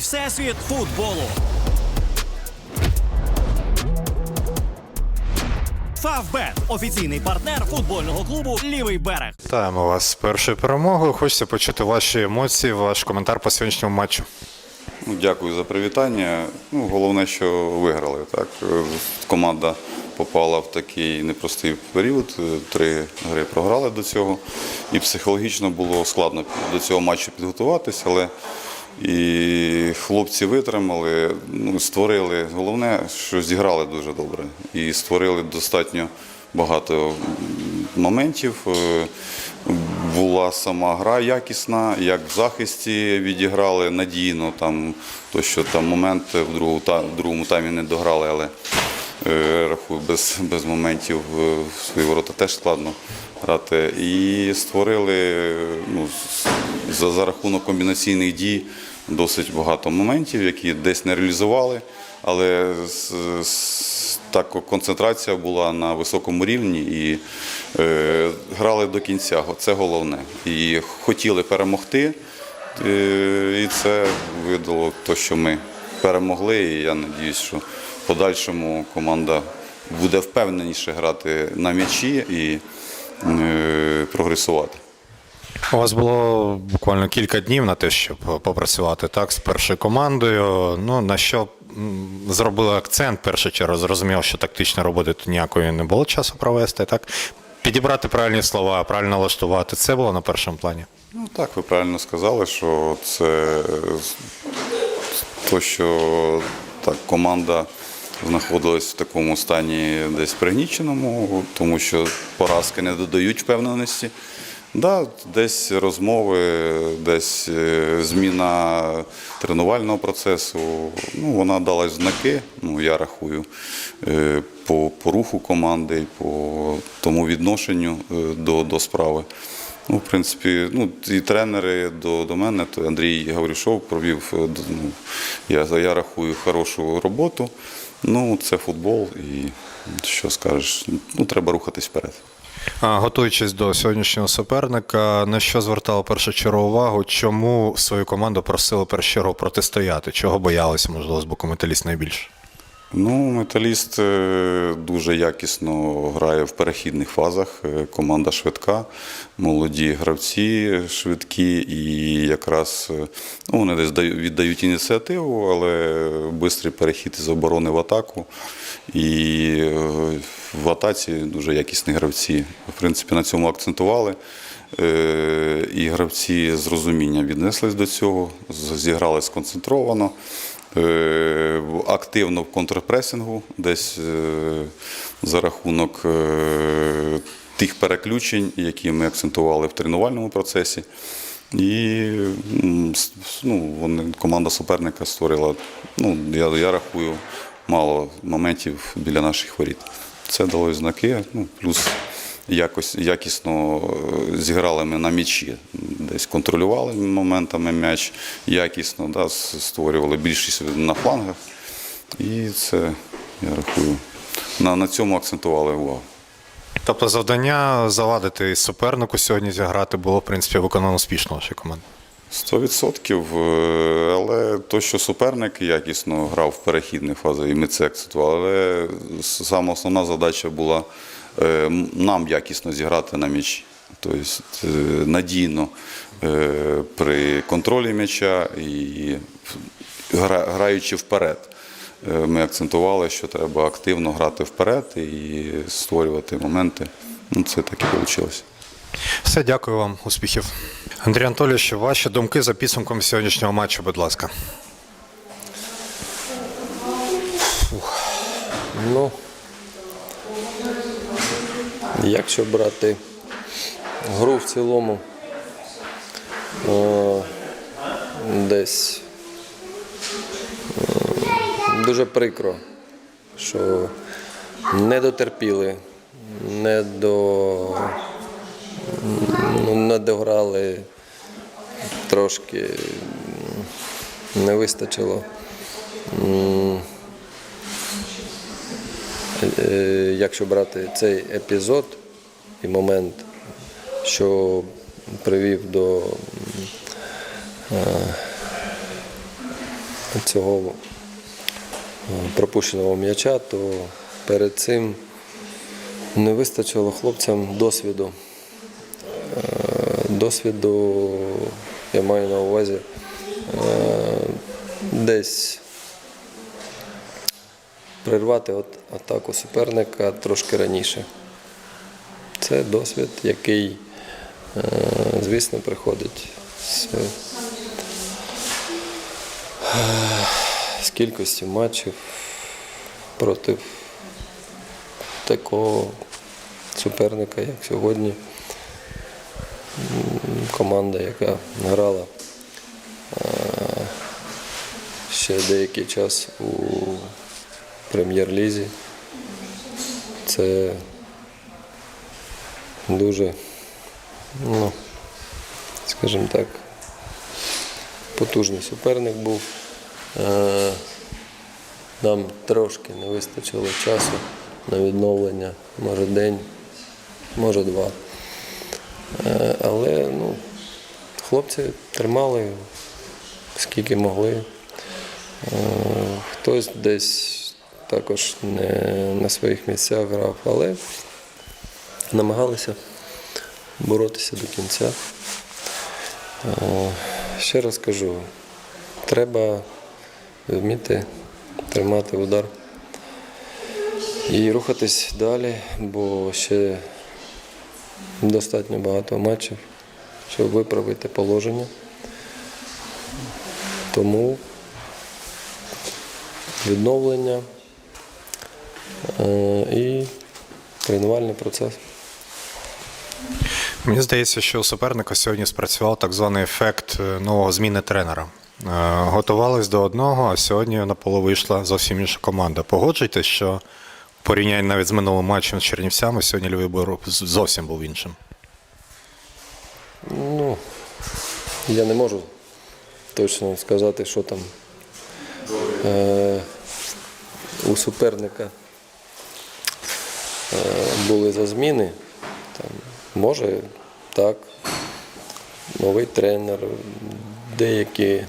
всесвіт футболу. Фавбет офіційний партнер футбольного клубу Лівий берег. Вітаємо вас з першою перемогою. Хочеться почути ваші емоції, ваш коментар по сьогоднішньому матчу. Ну, дякую за привітання. Ну, головне, що виграли. Так? Команда попала в такий непростий період. Три гри програли до цього. І психологічно було складно до цього матчу підготуватися, але і хлопці витримали, ну, створили. Головне, що зіграли дуже добре. І створили достатньо багато моментів. Е, Була сама гра якісна, як в захисті відіграли надійно. Там, то, що там момент в другому, та- в другому таймі не дограли, але е, рахую, без, без моментів е, в свої ворота теж складно грати. І створили ну, за, за рахунок комбінаційних дій досить багато моментів, які десь не реалізували, але так концентрація була на високому рівні і е, грали до кінця. Це головне. І хотіли перемогти. Е, і це видало те, що ми перемогли. І я сподіваюся, що подальшому команда буде впевненіше грати на м'ячі і е, прогресувати. У вас було буквально кілька днів на те, щоб попрацювати так з першою командою. Ну на що зробили акцент першу чергу, зрозуміло, що тактичної роботи тут ніякої не було часу провести. Так підібрати правильні слова, правильно налаштувати. Це було на першому плані. Ну так, ви правильно сказали, що це то, що так, команда знаходилась в такому стані десь пригніченому, тому що поразки не додають впевненості. Да, десь розмови, десь е, зміна тренувального процесу. Ну, вона дала знаки, ну, я рахую, е, по, по руху команди, по тому відношенню е, до, до справи. Ну, в принципі, ну, і тренери до, до мене, то Андрій Гаврюшов провів, ну, я, я рахую, хорошу роботу. Ну, це футбол і що скажеш, ну, треба рухатись вперед. А, Готуючись до сьогоднішнього суперника, на що звертала першу чергу увагу? Чому свою команду просили першу чергу протистояти? Чого боялися, можливо, з боку металіст найбільше? Ну, металіст е, дуже якісно грає в перехідних фазах. Е, Команда швидка, молоді гравці швидкі, і якраз е, ну, вони десь віддають ініціативу, але швидкий перехід із оборони в атаку. І в атаці дуже якісні гравці. В принципі, на цьому акцентували. І гравці з розумінням віднеслись до цього, зіграли сконцентровано. Е, активно в контрпресингу, десь е, за рахунок е, тих переключень, які ми акцентували в тренувальному процесі. І ну, вони, команда суперника створила, ну, я, я рахую, мало моментів біля наших воріт. Це дало знаки, ну, плюс якось якісно е, зіграли ми на м'ячі. Десь контролювали моментами м'яч, якісно да, створювали більшість на флангах. І це, я рахую, на, на цьому акцентували увагу. Тобто завдання завадити супернику сьогодні зіграти було, в принципі, виконано успішно вашої команди. Сто відсотків, е, але то, що суперник якісно грав в перехідних фазах, і ми це акцентували. Але сама основна задача була нам якісно зіграти на м'ячі. Тобто е, надійно е, при контролі м'яча і граючи вперед. Е, Ми акцентували, що треба активно грати вперед і створювати моменти. Ну, це так і вийшло. Все, дякую вам, успіхів. Андрій Анатолійович, ваші думки за підсумком сьогоднішнього матчу, будь ласка. Ну, якщо брати гру в цілому, десь дуже прикро, що не дотерпіли, не до ну, не дограли трошки, не вистачило. Е, якщо брати цей епізод і момент, що привів до е, цього е, пропущеного м'яча, то перед цим не вистачило хлопцям досвіду. Досвіду я маю на увазі десь прервати от атаку суперника трошки раніше. Це досвід, який, е, звісно, приходить з, е, з кількістю матчів проти такого суперника, як сьогодні. Команда, яка грала е, ще деякий час у прем'єр-лізі. Це дуже, ну, скажімо так, потужний суперник був. Е, Нам трошки не вистачило часу на відновлення, може день, може два. Е, Але ну, хлопці тримали скільки могли. Е, Хтось десь також не на своїх місцях грав, але намагалися боротися до кінця. Е, Ще раз кажу, треба вміти тримати удар і рухатись далі, бо ще достатньо багато матчів, щоб виправити положення. Тому відновлення і тренувальний процес. Мені здається, що у суперника сьогодні спрацював так званий ефект е, нового зміни тренера. Е, Готувались до одного, а сьогодні на поле вийшла зовсім інша команда. Погоджуйтесь, що в порівнянні навіть з минулим матчем з Чернівцями, сьогодні Львів зовсім був іншим. Ну, я не можу точно сказати, що там е, у суперника е, були за зміни. Там, може, так, новий тренер, деякі,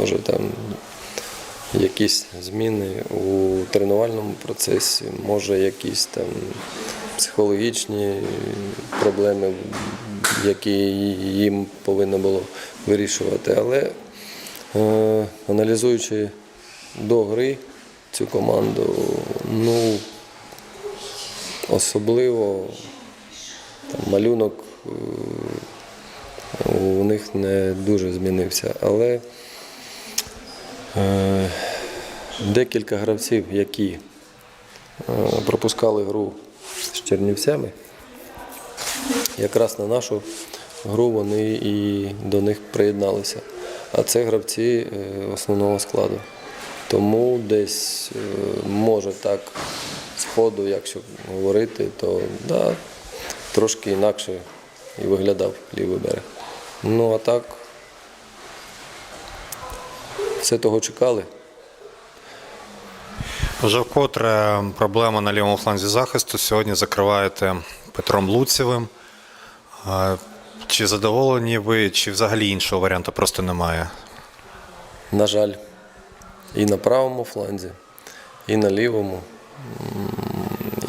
може там якісь зміни у тренувальному процесі, може якісь там психологічні проблеми, які їм повинно було вирішувати. Але е, аналізуючи до гри цю команду, ну особливо там, малюнок е, у них не дуже змінився. Але е, декілька гравців, які е, пропускали гру з Чернівцями, якраз на нашу гру вони і до них приєдналися. А це гравці е, основного складу. Тому десь може так з якщо говорити, то да, трошки інакше і виглядав лівий берег. Ну а так, все того чекали. Вже вкотре проблема на лівому фланзі захисту. Сьогодні закриваєте Петром Луцевим. Е, Чи задоволені ви, чи взагалі іншого варіанту просто немає? На жаль, і на правому фланзі, і на лівому,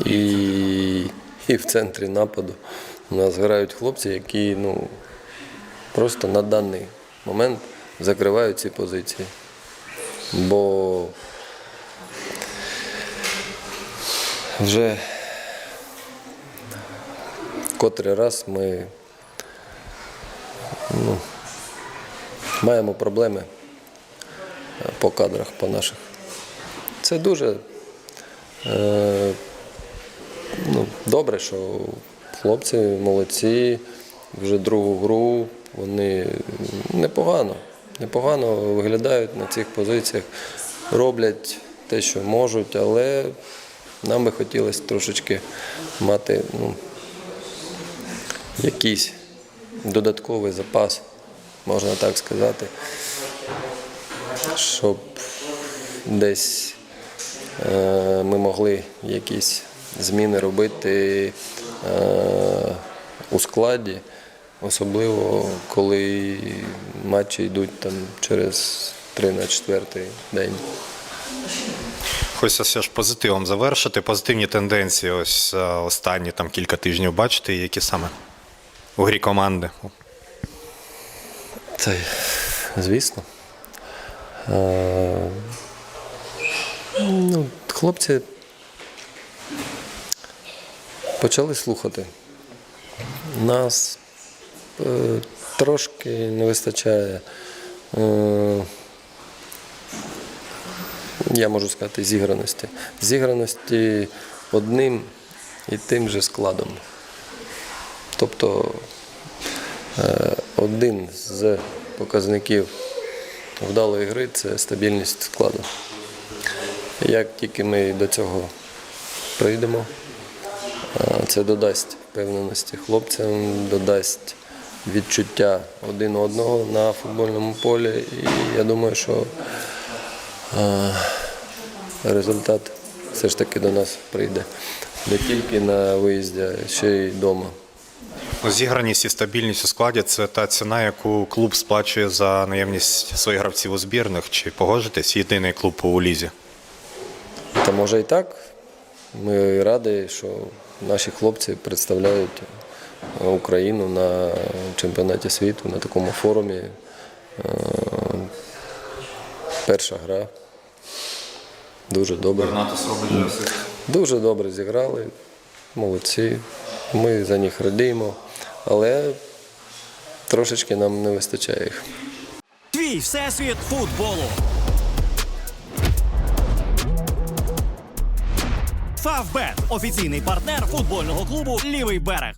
і, і в центрі нападу. У нас грають хлопці, які ну, просто на даний момент закривають ці позиції. Бо вже котрий раз ми ну, маємо проблеми по кадрах, по наших. Це дуже е, ну, добре, що хлопці молодці, вже другу гру, вони непогано, непогано виглядають на цих позиціях, роблять те, що можуть, але нам би хотілося трошечки мати ну, якийсь додатковий запас, можна так сказати щоб десь ми могли якісь зміни робити е, у складі, особливо коли матчі йдуть там через 3 на 4 день. Хочеться все ж позитивом завершити. Позитивні тенденції ось е, останні там кілька тижнів бачите, які саме у грі команди. Й, звісно. Ну, хлопці почали слухати. Нас е, трошки не вистачає, е, я можу сказати, зіграності. Зіграності одним і тим же складом. Тобто Е, Один з показників вдалої гри це стабільність складу. Як тільки ми до цього прийдемо, це додасть впевненості хлопцям, додасть відчуття один одного на футбольному полі. І я думаю, що результат все ж таки до нас прийде. Не тільки на виїзді, а ще й вдома. Зіграність і стабільність у складі це та ціна, яку клуб сплачує за наявність своїх гравців у збірних. Чи погоджитесь? Єдиний клуб у лізі. Та може і так. Ми раді, що наші хлопці представляють Україну на чемпіонаті світу, на такому форумі. Е, Перша гра. Дуже добре. Дуже добре зіграли. Молодці. Ми за них радіємо, але трошечки нам не вистачає їх. Твій всесвіт футболу. Фавбет офіційний партнер футбольного клубу Лівий берег.